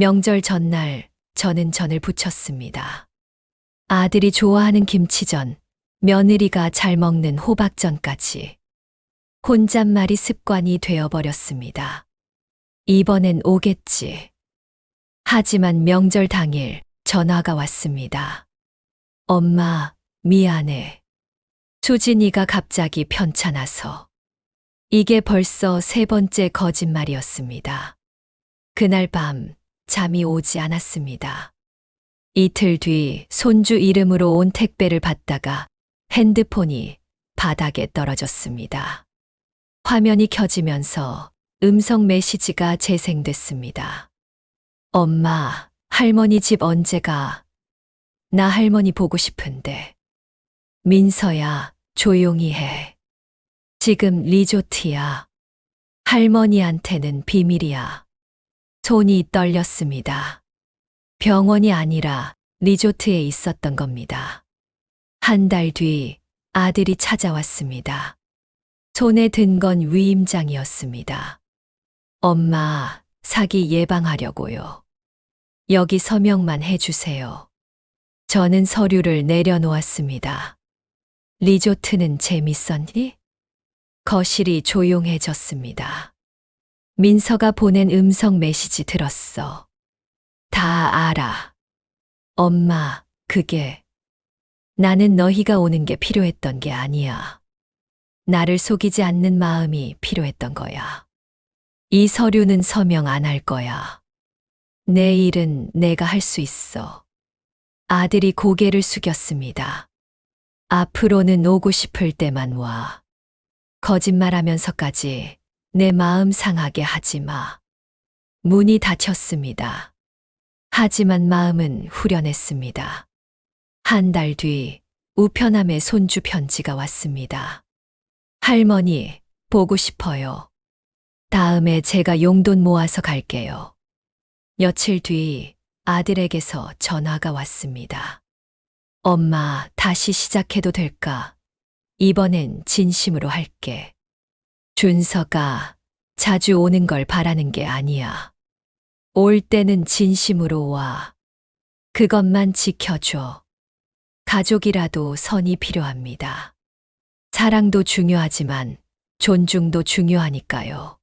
명절 전날 저는 전을 부쳤습니다. 아들이 좋아하는 김치전, 며느리가 잘 먹는 호박전까지. 혼잣말이 습관이 되어버렸습니다. 이번엔 오겠지. 하지만 명절 당일 전화가 왔습니다. 엄마, 미안해. 수진이가 갑자기 편찮아서. 이게 벌써 세 번째 거짓말이었습니다. 그날 밤 잠이 오지 않았습니다. 이틀 뒤 손주 이름으로 온 택배를 받다가 핸드폰이 바닥에 떨어졌습니다. 화면이 켜지면서 음성 메시지가 재생됐습니다. 엄마, 할머니 집 언제 가? 나 할머니 보고 싶은데. 민서야, 조용히 해. 지금 리조트야. 할머니한테는 비밀이야. 손이 떨렸습니다. 병원이 아니라 리조트에 있었던 겁니다. 한 달 뒤 아들이 찾아왔습니다. 손에 든 건 위임장이었습니다. 엄마, 사기 예방하려고요. 여기 서명만 해주세요. 저는 서류를 내려놓았습니다. 리조트는 재밌었니? 거실이 조용해졌습니다. 민서가 보낸 음성 메시지 들었어. 다 알아. 엄마, 그게 나는 너희가 오는 게 필요했던 게 아니야. 나를 속이지 않는 마음이 필요했던 거야. 이 서류는 서명 안 할 거야. 내 일은 내가 할 수 있어. 아들이 고개를 숙였습니다. 앞으로는 오고 싶을 때만 와. 거짓말하면서까지 내 마음 상하게 하지 마. 문이 닫혔습니다. 하지만 마음은 후련했습니다. 한 달 뒤 우편함에 손주 편지가 왔습니다. 할머니, 보고 싶어요. 다음에 제가 용돈 모아서 갈게요. 며칠 뒤 아들에게서 전화가 왔습니다. 엄마, 다시 시작해도 될까? 이번엔 진심으로 할게. 준서가 자주 오는 걸 바라는 게 아니야. 올 때는 진심으로 와. 그것만 지켜줘. 가족이라도 선이 필요합니다. 사랑도 중요하지만 존중도 중요하니까요.